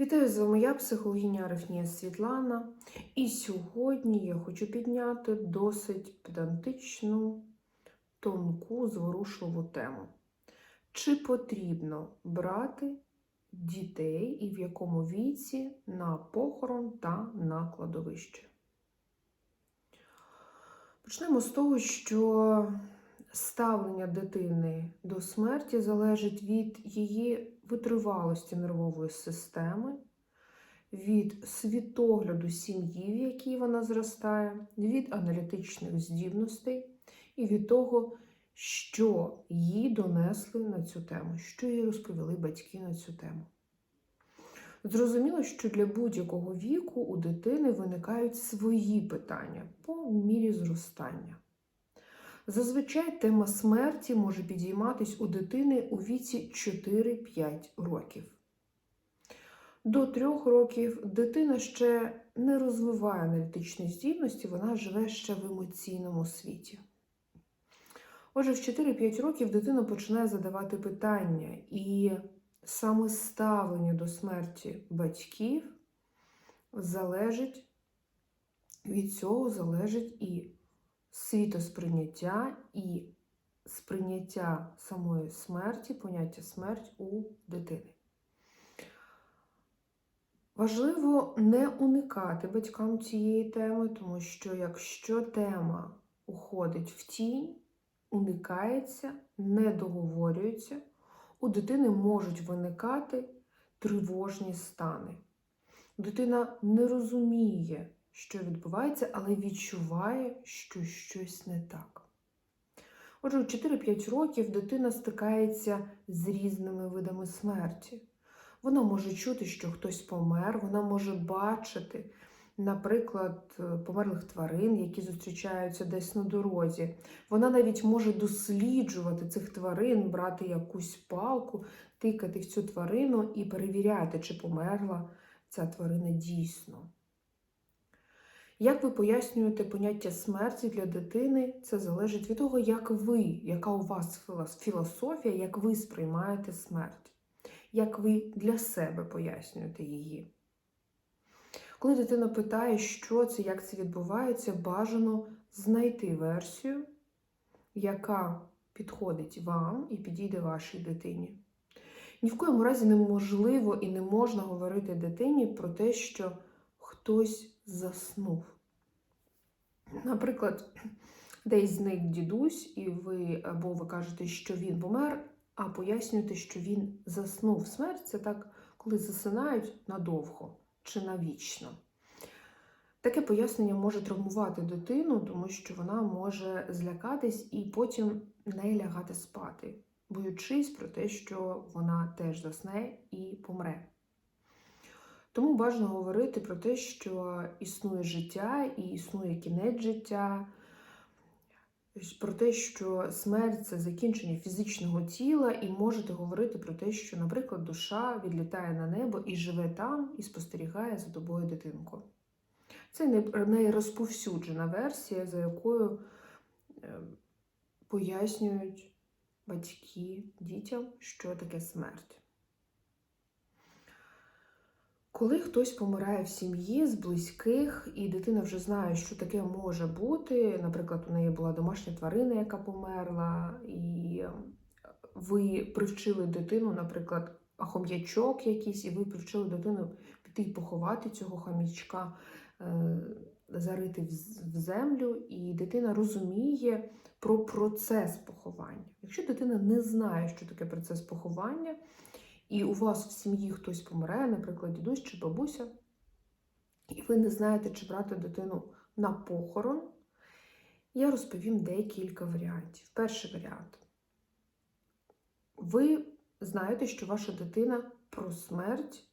Вітаю з вами я, психологиня Арифнія Світлана. І сьогодні я хочу підняти досить педантичну, тонку, зворушливу тему. Чи потрібно брати дітей і в якому віці на похорон та на кладовище? Почнемо з того, що ставлення дитини до смерті залежить від її витривалості нервової системи, від світогляду сім'ї, в якій вона зростає, від аналітичних здібностей і від того, що їй донесли на цю тему, що їй розповіли батьки на цю тему. Зрозуміло, що для будь-якого віку у дитини виникають свої питання по мірі зростання. Зазвичай тема смерті може підійматись у дитини у віці 4-5 років. До 3 років дитина ще не розвиває аналітичні здібності, вона живе ще в емоційному світі. Отже, в 4-5 років дитина починає задавати питання, і саме ставлення до смерті батьків залежить від цього залежить і світосприйняття і сприйняття самої смерті, поняття смерть у дитини. Важливо не уникати батькам цієї теми, тому що якщо тема уходить в тінь, уникається, не договорюється, у дитини можуть виникати тривожні стани. Дитина не розуміє, що відбувається, але відчуває, що щось не так. Отже, у 4-5 років дитина стикається з різними видами смерті. Вона може чути, що хтось помер, вона може бачити, наприклад, померлих тварин, які зустрічаються десь на дорозі. Вона навіть може досліджувати цих тварин, брати якусь палку, тикати в цю тварину і перевіряти, чи померла ця тварина дійсно. Як ви пояснюєте поняття смерті для дитини, це залежить від того, як ви, яка у вас філософія, як ви сприймаєте смерть, як ви для себе пояснюєте її. Коли дитина питає, що це, як це відбувається, бажано знайти версію, яка підходить вам і підійде вашій дитині. Ні в коєму разі неможливо і не можна говорити дитині про те, що хтось заснув. Наприклад, десь зник дідусь, і ви або ви кажете, що він помер, а пояснюєте, що він заснув. Смерть це так, коли засинають надовго чи навічно. Таке пояснення може травмувати дитину, тому що вона може злякатись і потім не лягати спати, боючись про те, що вона теж засне і помре. Тому бажано говорити про те, що існує життя і існує кінець життя, про те, що смерть це закінчення фізичного тіла, і можете говорити про те, що, наприклад, душа відлітає на небо і живе там, і спостерігає за тобою дитинку. Це найрозповсюджена версія, за якою пояснюють батьки дітям, що таке смерть. Коли хтось помирає в сім'ї з близьких, і дитина вже знає, що таке може бути, наприклад, у неї була домашня тварина, яка померла, і ви привчили дитину, наприклад, хом'ячок якийсь, і ви привчили дитину піти і поховати цього хом'ячка, зарити в землю, і дитина розуміє про процес поховання. Якщо дитина не знає, що таке процес поховання, і у вас в сім'ї хтось помирає, наприклад, дідусь чи бабуся, і ви не знаєте, чи брати дитину на похорон, я розповім декілька варіантів. Перший варіант. Ви знаєте, що ваша дитина про смерть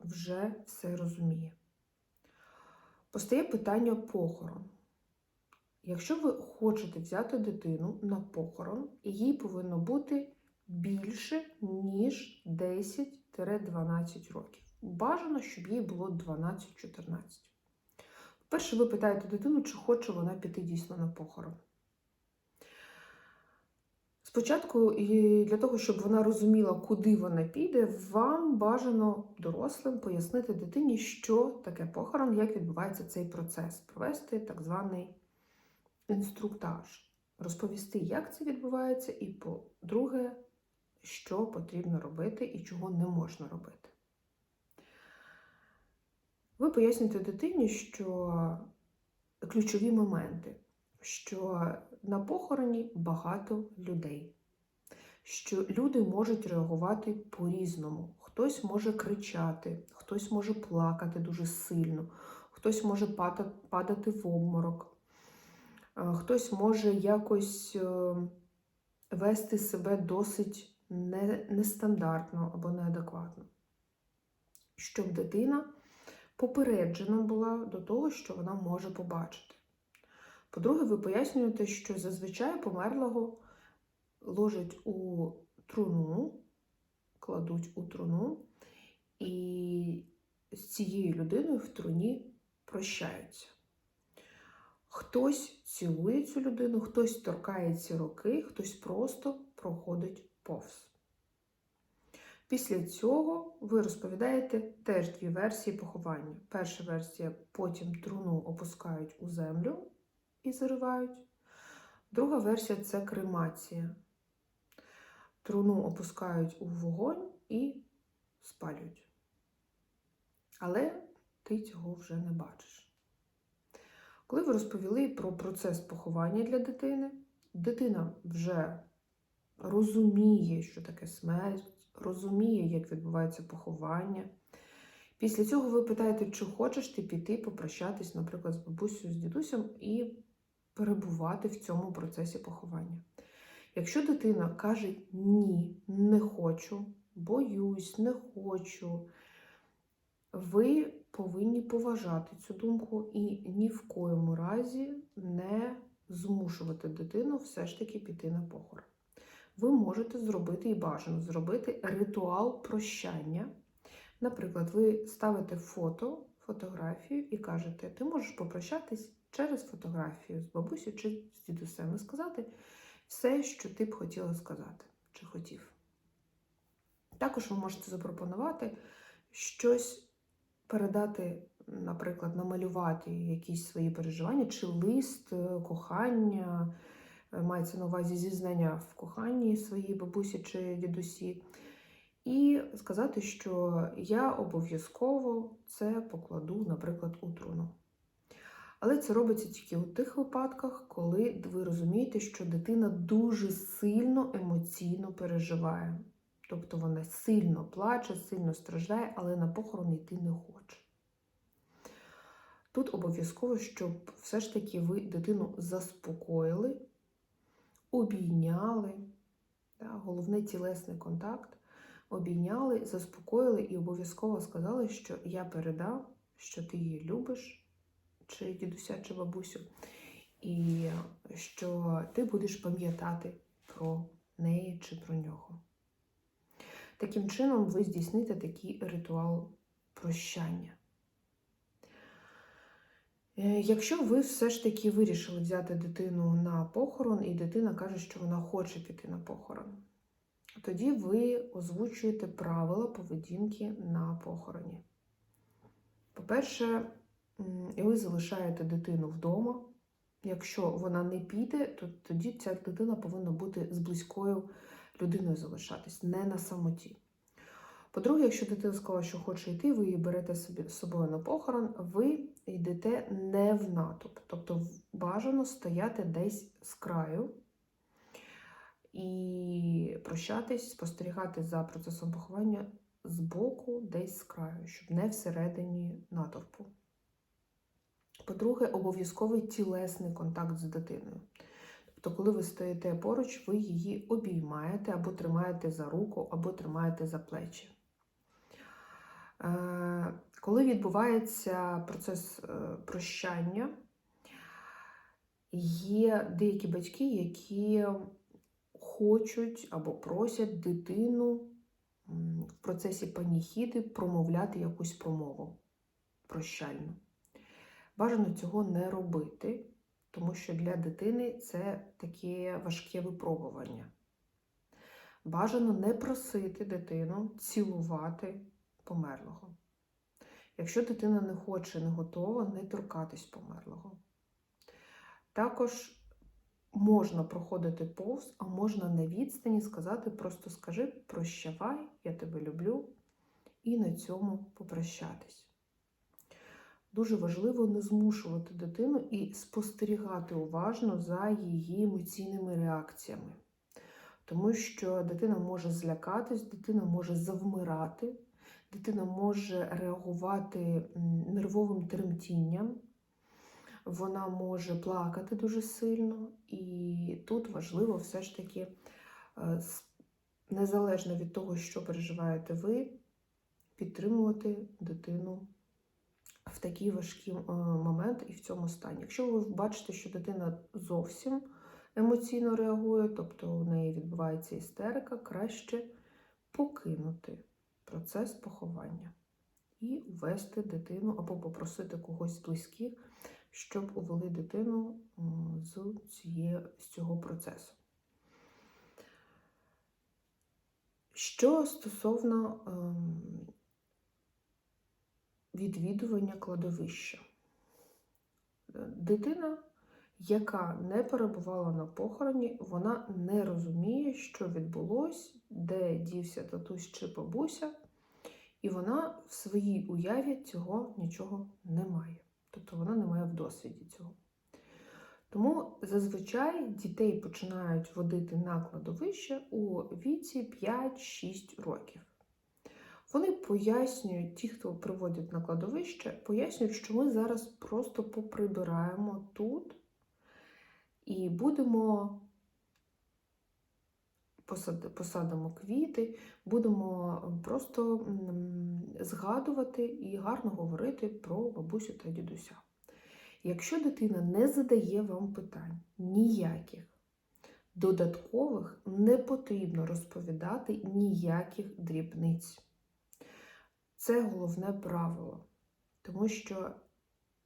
вже все розуміє. Постає питання похорон. Якщо ви хочете взяти дитину на похорон, їй повинно бути більше, ніж 10-12 років. Бажано, щоб їй було 12-14. Перше, ви питаєте дитину, чи хоче вона піти дійсно на похорон. Спочатку, для того, щоб вона розуміла, куди вона піде, вам бажано дорослим пояснити дитині, що таке похорон, як відбувається цей процес, провести так званий інструктаж, розповісти, як це відбувається, і, по-друге, що потрібно робити і чого не можна робити. Ви пояснюєте дитині, що ключові моменти, що на похороні багато людей, що люди можуть реагувати по-різному. Хтось може кричати, хтось може плакати дуже сильно, хтось може падати в обморок, е, хтось може якось е, вести себе досить нестандартно або неадекватно. Щоб дитина попереджена була до того, що вона може побачити. По-друге, ви пояснюєте, що зазвичай померлого ложать у труну, кладуть у труну, і з цією людиною в труні прощаються. Хтось цілує цю людину, хтось торкається руки, хтось просто проходить повз. Після цього ви розповідаєте теж дві версії поховання. Перша версія потім труну опускають у землю і заривають. Друга версія це кремація. Труну опускають у вогонь і спалюють. Але ти цього вже не бачиш. Коли ви розповіли про процес поховання для дитини, дитина вже розуміє, що таке смерть, розуміє, як відбувається поховання. Після цього ви питаєте, чи хочеш ти піти попрощатись, наприклад, з бабусею, з дідусем і перебувати в цьому процесі поховання. Якщо дитина каже ні, не хочу, боюсь, не хочу, ви повинні поважати цю думку і ні в коєму разі не змушувати дитину все ж таки піти на похорон. Ви можете зробити і бажано зробити ритуал прощання. Наприклад, ви ставите фото, фотографію і кажете, ти можеш попрощатись через фотографію з бабусею чи з дідусем і сказати все, що ти б хотіла сказати чи хотів. Також ви можете запропонувати щось передати, наприклад, намалювати якісь свої переживання, чи лист, е, кохання, мається на увазі зізнання в коханні своїй бабусі чи дідусі. І сказати, що я обов'язково це покладу, наприклад, у труну. Але це робиться тільки у тих випадках, коли ви розумієте, що дитина дуже сильно емоційно переживає. Тобто вона сильно плаче, сильно страждає, але на похорон йти не хоче. Тут обов'язково, щоб все ж таки ви дитину заспокоїли, обійняли, да, головне тілесний контакт, обійняли, заспокоїли і обов'язково сказали, що я передав, що ти її любиш, чи дідуся, чи бабусю, і що ти будеш пам'ятати про неї чи про нього. Таким чином, ви здійсните такий ритуал прощання. Е, Якщо ви все ж таки вирішили взяти дитину на похорон, і дитина каже, що вона хоче піти на похорон, тоді ви озвучуєте правила поведінки на похороні. По-перше, ви залишаєте дитину вдома. Якщо вона не піде, то тоді ця дитина повинна бути з близькою людиною залишатись, не на самоті. По-друге, якщо дитина сказала, що хоче йти, ви її берете собі з собою на похорон, ви йдете не в натовп. Тобто бажано стояти десь з краю і прощатись, спостерігати за процесом поховання з боку, десь з краю, щоб не всередині натовпу. По-друге, обов'язковий тілесний контакт з дитиною. Тобто, коли ви стоїте поруч, ви її обіймаєте або тримаєте за руку, або тримаєте за плечі. Е, Коли відбувається процес е, прощання, є деякі батьки, які хочуть або просять дитину в процесі паніхіди промовляти якусь промову прощальну. Бажано цього не робити, тому що для дитини це таке важке випробування. Бажано не просити дитину цілувати померлого. Якщо дитина не хоче, не готова, не торкатись померлого. Також можна проходити повз, а можна на відстані сказати, просто скажи прощавай, я тебе люблю, і на цьому попрощатись. Дуже важливо не змушувати дитину і спостерігати уважно за її емоційними реакціями. Тому що дитина може злякатись, дитина може завмирати, дитина може реагувати нервовим тремтінням, вона може плакати дуже сильно, і тут важливо все ж таки, е, незалежно від того, що переживаєте ви, підтримувати дитину в такий важкий е, момент і в цьому стані. Якщо ви бачите, що дитина зовсім емоційно реагує, тобто у неї відбувається істерика, краще покинути процес поховання і ввести дитину або попросити когось з близьких, щоб увели дитину з, цієї, з цього процесу. Що стосовно ем, відвідування кладовища, дитина яка не перебувала на похороні, вона не розуміє, що відбулося, де дівся татусь чи бабуся, і вона в своїй уяві цього нічого не має. Тобто вона не має в досвіді цього. Тому зазвичай дітей починають водити на кладовище у віці 5-6 років. Вони пояснюють, ті, хто приводять на кладовище, пояснюють, що ми зараз просто поприбираємо тут і будемо посадимо квіти, будемо просто згадувати і гарно говорити про бабусю та дідуся. Якщо дитина не задає вам питань ніяких, додаткових не потрібно розповідати ніяких дрібниць. Це головне правило, тому що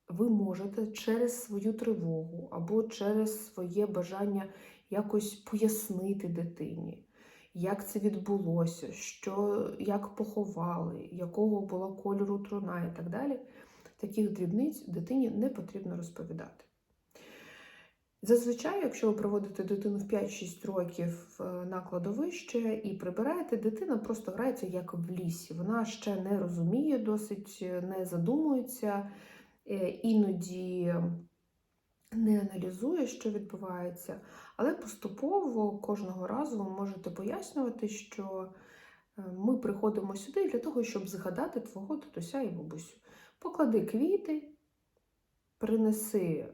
ви можете через свою тривогу або через своє бажання якось пояснити дитині, як це відбулося, що, як поховали, якого була кольору труна і так далі. Таких дрібниць дитині не потрібно розповідати. Зазвичай, якщо ви проводите дитину в 5-6 років е, на кладовище і прибираєте, дитина просто грається як в лісі. Вона ще не розуміє, досить не задумується. Е, іноді не аналізує, що відбувається, але поступово кожного разу ви можете пояснювати, що е, ми приходимо сюди для того, щоб згадати твого татуся і бабусю. Поклади квіти, принеси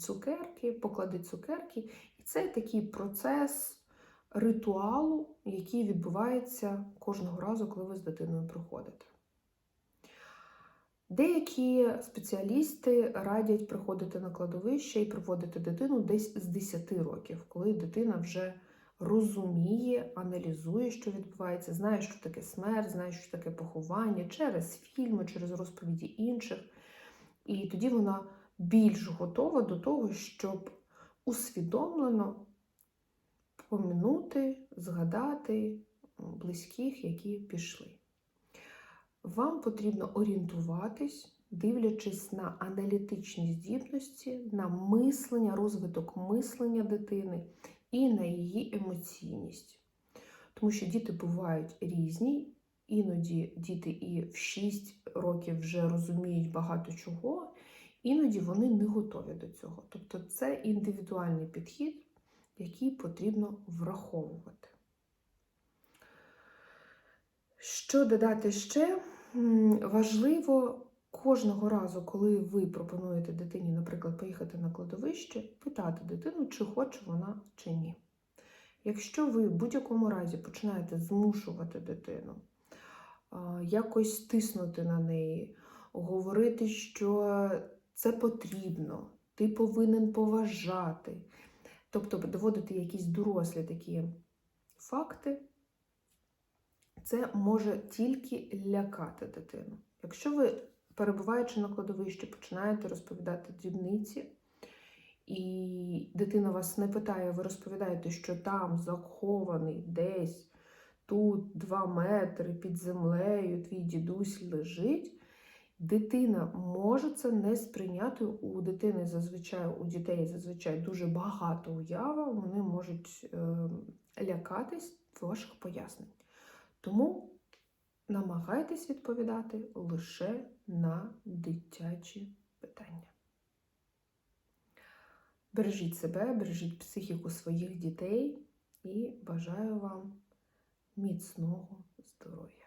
цукерки, поклади цукерки. І це такий процес ритуалу, який відбувається кожного разу, коли ви з дитиною приходите. Деякі спеціалісти радять приходити на кладовище і проводити дитину десь з 10 років, коли дитина вже розуміє, аналізує, що відбувається, знає, що таке смерть, знає, що таке поховання через фільми, через розповіді інших. І тоді вона більш готова до того, щоб усвідомлено помінути, згадати близьких, які пішли. Вам потрібно орієнтуватись, дивлячись на аналітичні здібності, на мислення, розвиток мислення дитини і на її емоційність. Тому що діти бувають різні, іноді діти і в 6 років вже розуміють багато чого, іноді вони не готові до цього. Тобто це індивідуальний підхід, який потрібно враховувати. Що додати ще? Важливо кожного разу, коли ви пропонуєте дитині, наприклад, поїхати на кладовище, питати дитину, чи хоче вона чи ні. Якщо ви в будь-якому разі починаєте змушувати дитину, якось тиснути на неї, говорити, що це потрібно, ти повинен поважати, тобто доводити якісь дорослі такі факти, це може тільки лякати дитину. Якщо ви, перебуваючи на кладовищі, починаєте розповідати дрібниці і дитина вас не питає, ви розповідаєте, що там захований десь тут 2 метри під землею, твій дідусь лежить. Дитина може це не сприйняти. У дитини зазвичай, у дітей зазвичай дуже багато уява, вони можуть е, лякатись ваших пояснень. Тому намагайтесь відповідати лише на дитячі питання. Бережіть себе, бережіть психіку своїх дітей і бажаю вам міцного здоров'я.